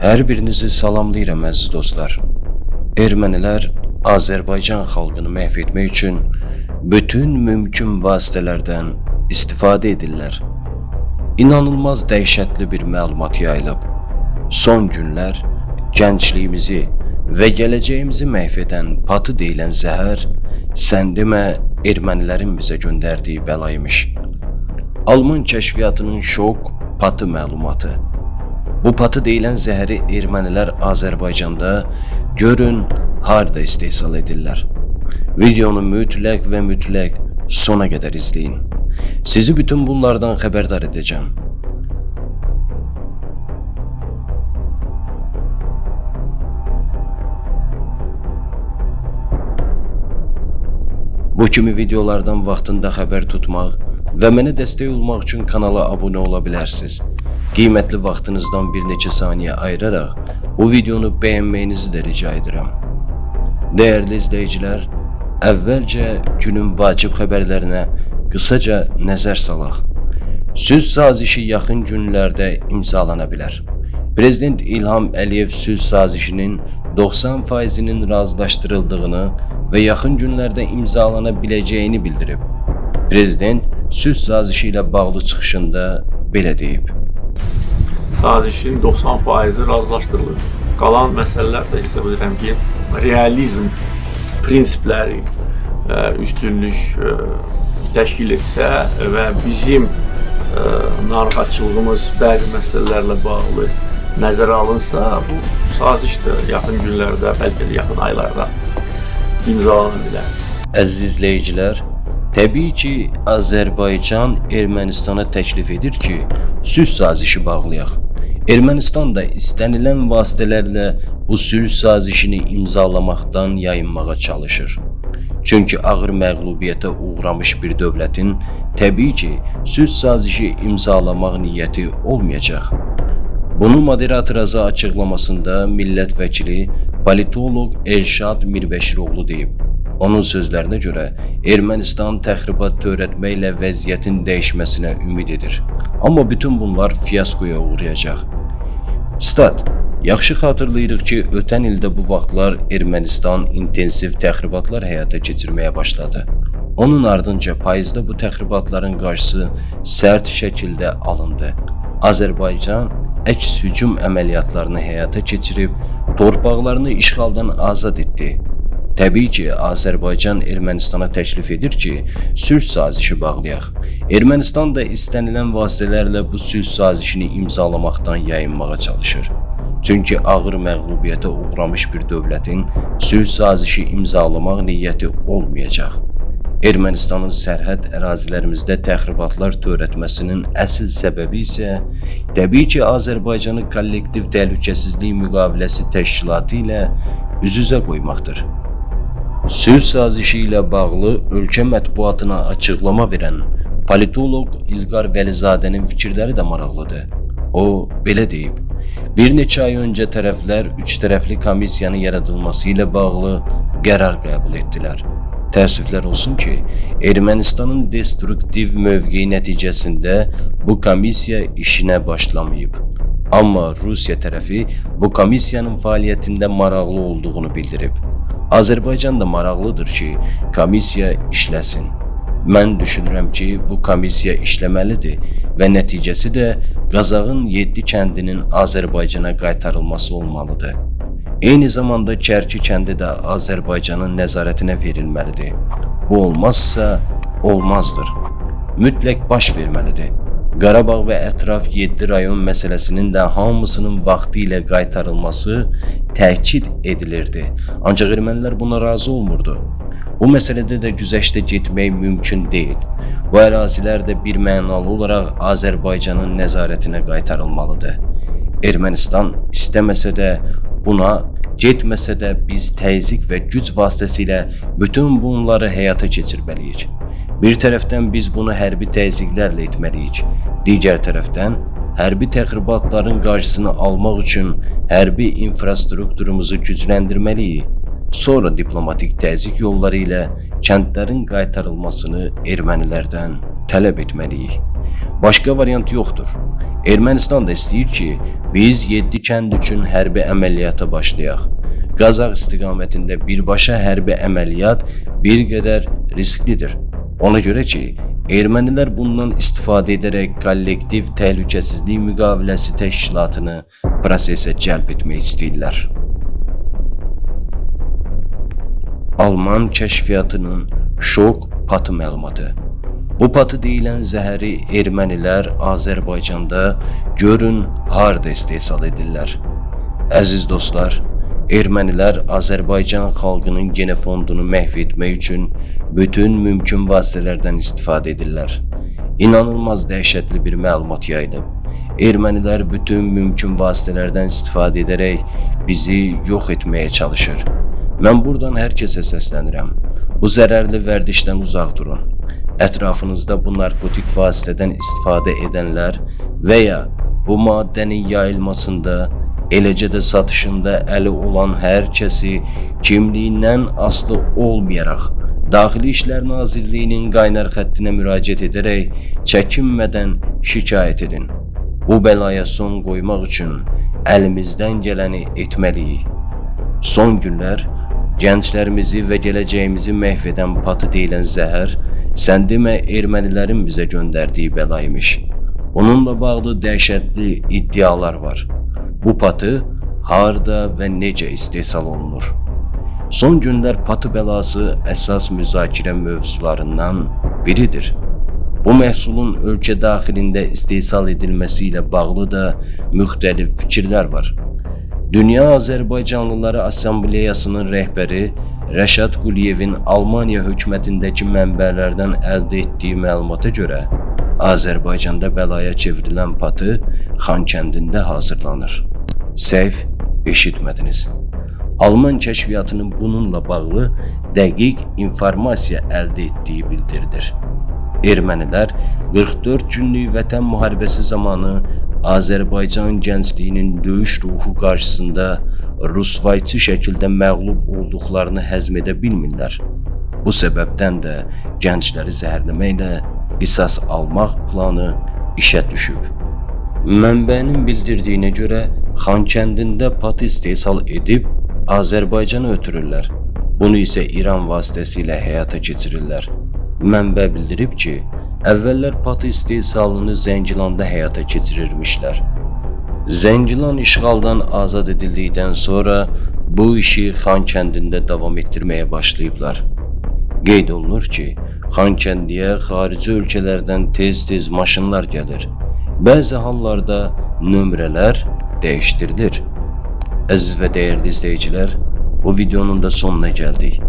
Hər birinizi salamlayıram əziz dostlar. Ermənilər Azərbaycan xalqını məhv etmək üçün bütün mümkün vasitələrdən istifadə edirlər. İnanılmaz dəhşətli bir məlumat yayılıb. Son günlər gəncliyimizi və gələcəyimizi məhv edən patı deyilən zəhər sən demə ermənilərin bizə göndərdiyi bəla imiş. Alman kəşfiyyatının şok patı məlumatı. Bu patı deyilən zəhəri ermənilər Azərbaycanda görün harda istehsal edirlər. Videonu mütləq və mütləq sona qədər izləyin. Sizi bütün bunlardan xəbərdar edəcəm. Bu kimi videolardan vaxtında xəbər tutmaq və mənə dəstək olmaq üçün kanala abunə ola bilərsiniz. Qiymətli vaxtınızdan bir neçə saniyə ayıraraq bu videonu bəyənməyinizi də rica edirəm. Dəyərli izləyicilər, əvvəlcə günün vacib xəbərlərinə qısaca nəzər salaq. Sülh sazişi yaxın günlərdə imzalana bilər. Prezident İlham Əliyev sülh sazişinin 90%-nin razılaşdırıldığını və yaxın günlərdə imzalana biləcəyini bildirib. Prezident sülh sazişi ilə bağlı çıxışında belə deyib. Sazişin 90 faizi razılaşdırılır. Qalan məsələlər də hesab edirəm ki, realizm prinsipləri ə, üstünlük ə, təşkil etsə və bizim ə, narahatçılığımız bəzi məsələlərlə bağlı nəzərə alınsa, bu saziş də yaxın günlərdə, bəlkə də yaxın aylarda imzalana bilər. Əziz izləyicilər, təbii ki, Azərbaycan Ermənistana təklif edir ki, sülh sazişi bağlayaq. Ermənistan da istənilən vasitələrlə bu sülh sazişini imzalamaqdan yayınmağa çalışır. Çünki ağır məğlubiyyətə uğramış bir dövlətin təbii ki, sülh sazişi imzalamaq niyyəti olmayacaq. Bunu moderator Aza açıqlamasında millət vəkili politoloq Elşad Mirbəşiroğlu deyib. Onun sözlərinə görə Ermənistan təxribat törətməklə vəziyyətin dəyişməsinə ümid edir. Amma bütün bunlar fiyaskoya uğrayacaq. Stat Yaxşı xatırlayırıq ki, ötən ildə bu vaxtlar Ermənistan intensiv təxribatlar həyata keçirməyə başladı. Onun ardınca payızda bu təxribatların qarşısı sərt şəkildə alındı. Azərbaycan əks hücum əməliyyatlarını həyata keçirib torpaqlarını işğaldan azad etdi. Təbii ki, Azərbaycan Ermənistana təklif edir ki, sülh sazişi bağlayaq. Ermənistan da istənilən vasitələrlə bu sülh sazişini imzalamaqdan yayınmağa çalışır. Çünki ağır məğlubiyyətə uğramış bir dövlətin sülh sazişi imzalamaq niyyəti olmayacaq. Ermənistanın sərhəd ərazilərimizdə təxribatlar törətməsinin əsl səbəbi isə təbii ki, Azərbaycanı kollektiv təhlükəsizlik müqaviləsi təşkilatı ilə üz-üzə qoymaqdır. Sülh sazişi ilə bağlı ölkə mətbuatına açıqlama verən politoloq İlqar Vəlizadənin fikirləri də maraqlıdır. O belə deyib: Bir neçə ay öncə tərəflər üç tərəfli komissiyanın yaradılması ilə bağlı qərar qəbul etdilər. Təəssüflər olsun ki, Ermənistanın destruktiv mövqeyi nəticəsində bu komissiya işinə başlamayıb. Amma Rusiya tərəfi bu komissiyanın fəaliyyətində maraqlı olduğunu bildirib. Azərbaycan da maraqlıdır ki, komissiya işləsin. Mən düşünürəm ki, bu komissiya işləməlidir və nəticəsi də Qazağın 7 kəndinin Azərbaycana qaytarılması olmalıdır. Eyni zamanda Kərki kəndi də Azərbaycanın nəzarətinə verilməlidir. Bu olmazsa olmazdır. Mütləq baş verməlidir. Qarabağ və ətraf 7 rayon məsələsinin də hamısının vaxtı ilə qaytarılması təkid edilirdi. Ancaq ermənilər buna razı olmurdu. Bu məsələdə də güzəştə getmək mümkün deyil. Bu ərazilər də bir mənalı olaraq Azərbaycanın nəzarətinə qaytarılmalıdır. Ermənistan istəməsə də buna getməsə də biz təzyiq və güc vasitəsilə bütün bunları həyata keçirməliyik. Bir tərəfdən biz bunu hərbi təzyiqlərlə etməliyik. Digər tərəfdən hərbi təxribatların qarşısını almaq üçün hərbi infrastrukturumuzu gücləndirməliyik. Sonra diplomatik təzyiq yolları ilə kəndlərin qaytarılmasını ermənilərdən tələb etməliyik. Başqa variant yoxdur. Ermənistan da istəyir ki, biz 7 kənd üçün hərbi əməliyyata başlayaq. Qazaq istiqamətində birbaşa hərbi əməliyyat bir qədər risklidir. Ona görə ki, ermənilər bundan istifadə edərək kollektiv təhlükəsizlik müqaviləsi təşkilatını prosesə cəlb etmək istəyirlər. Alman kəşfiyyatının şok patı məlumatı. Bu patı deyilən zəhəri ermənilər Azərbaycanda görün harda istehsal edirlər. Əziz dostlar, ermənilər Azərbaycan xalqının genofondunu məhv etmək üçün bütün mümkün vasitələrdən istifadə edirlər. İnanılmaz dəhşətli bir məlumat yayılıb. Ermənilər bütün mümkün vasitələrdən istifadə edərək bizi yox etməyə çalışır. Mən buradan hər kəsə səslənirəm. Bu zərərli vərdişdən uzaq durun. Ətrafınızda bu narkotik vasitədən istifadə edənlər və ya bu maddənin yayılmasında, eləcə də satışında əli olan hər kəsi kimliyindən asılı olmayaraq Daxili İşlər Nazirliyinin qaynar xəttinə müraciət edərək çəkinmədən şikayət edin. Bu bəlaya son qoymaq üçün əlimizdən gələni etməliyik. Son günlər gənclərimizi və gələcəyimizi məhv edən patı deyilən zəhər, sən demə ermənilərin bizə göndərdiyi bəla imiş. Onunla bağlı dəhşətli iddialar var. Bu patı harda və necə istehsal olunur? Son günlər patı bəlası əsas müzakirə mövzularından biridir. Bu məhsulun ölkə daxilində istehsal edilməsi ilə bağlı da müxtəlif fikirlər var. Dünya Azərbaycanlıları Assambleyasının rəhbəri Rəşad Quliyevin Almaniya hökumətindəki mənbələrdən əldə etdiyi məlumata görə Azərbaycanda bəlaya çevrilən patı Xankəndində hazırlanır. Səhv eşitmədiniz. Alman kəşfiyyatının bununla bağlı dəqiq informasiya əldə etdiyi bildirilir. Ermənilər 44 günlük vətən müharibəsi zamanı Azərbaycan gəncliyinin döyüş ruhu qarşısında rusvayçı şəkildə məğlub olduqlarını həzm edə bilmirlər. Bu səbəbdən də gəncləri zəhərləməklə qisas almaq planı işə düşüb. Mənbənin bildirdiyinə görə Xankəndində pat istehsal edib Azərbaycana ötürürlər. Bunu isə İran vasitəsilə həyata keçirirlər. Mənbə bildirib ki, əvvəllər pat istehsalını Zəngilanda həyata keçirirmişlər. Zəngilan işğaldan azad edildikdən sonra bu işi Xankəndində davam etdirməyə başlayıblar. Qeyd olunur ki, Xankəndiyə xarici ölkələrdən tez-tez maşınlar gəlir. Bəzi hallarda nömrələr dəyişdirilir. Əziz və dəyərli izləyicilər, bu videonun da sonuna gəldik.